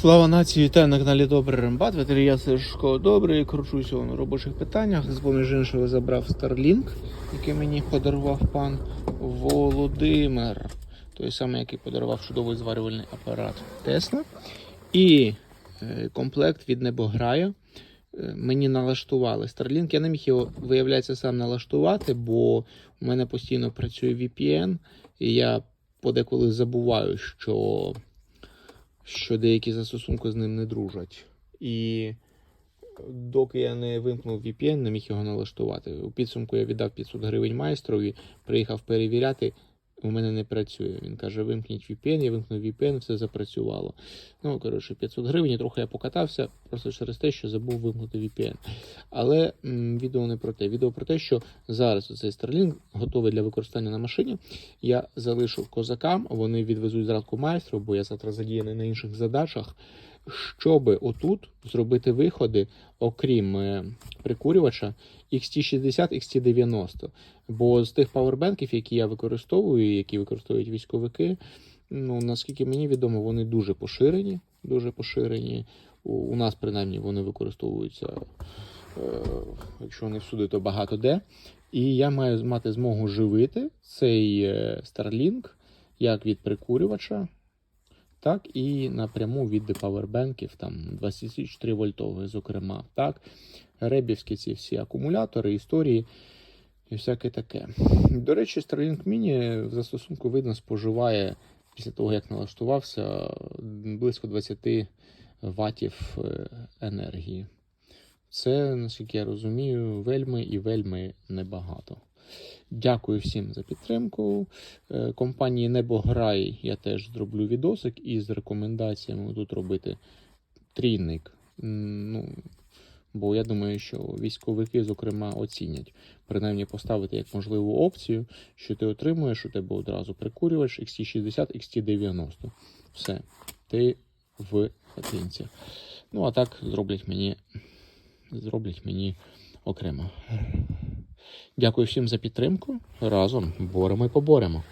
Слава нації, вітаю на каналі Добрий Рембат. Ветерія Сашко Добрий. Кручуся на робочих питаннях. З поміж іншого забрав Starlink, який мені подарував пан Володимир. Той самий, який подарував чудовий зварювальний апарат Тесла. І е, комплект від Небограя. Е, Мені налаштували Starlink. Я не міг його, виявляється, сам налаштувати, бо у мене постійно працює VPN, і я подеколи забуваю, що що деякі застосунки з ним не дружать. І доки я не вимкнув VPN, не міг його налаштувати. У підсумку я віддав 500 гривень майстрові, приїхав перевіряти. У мене не працює. Він каже: вимкніть VPN, я вимкнув VPN, все запрацювало. Ну, коротше, 500 гривень, і трохи я покатався, просто через те, що забув вимкнути VPN. Але м, відео не про те. Відео про те, що зараз цей Starlink готовий для використання на машині. Я залишу козакам, вони відвезуть зранку майстру, бо я завтра задіяний на інших задачах. Щоб отут зробити виходи, окрім е, прикурювача, XT60, XT90. Бо з тих павербенків, які я використовую, які використовують військовики, ну наскільки мені відомо, вони дуже поширені. Дуже поширені. У, нас, принаймні, вони використовуються, е, якщо не всюди, то багато де. І я маю мати змогу живити цей е, Starlink як від прикурювача, так і напряму від павербенків, там 24 вольтових, зокрема. Так, ребівські ці всі акумулятори, історії і всяке таке. До речі, Starlink Mini в застосунку видно споживає після того, як налаштувався, близько 20 ватів е, енергії. Це, наскільки я розумію, вельми і вельми небагато. Дякую всім за підтримку. Е, Компанії Небограй я теж зроблю відосик із рекомендаціями тут робити трійник. Ну, бо я думаю, що військовики, зокрема, оцінять. Принаймні поставити як можливу опцію, що ти отримуєш, у тебе одразу прикурювач XT60, XT90. Все, ти в хатинці. Ну, а так зроблять мені, зроблять мені окремо. Дякую всім за підтримку. Разом боремо і поборемо.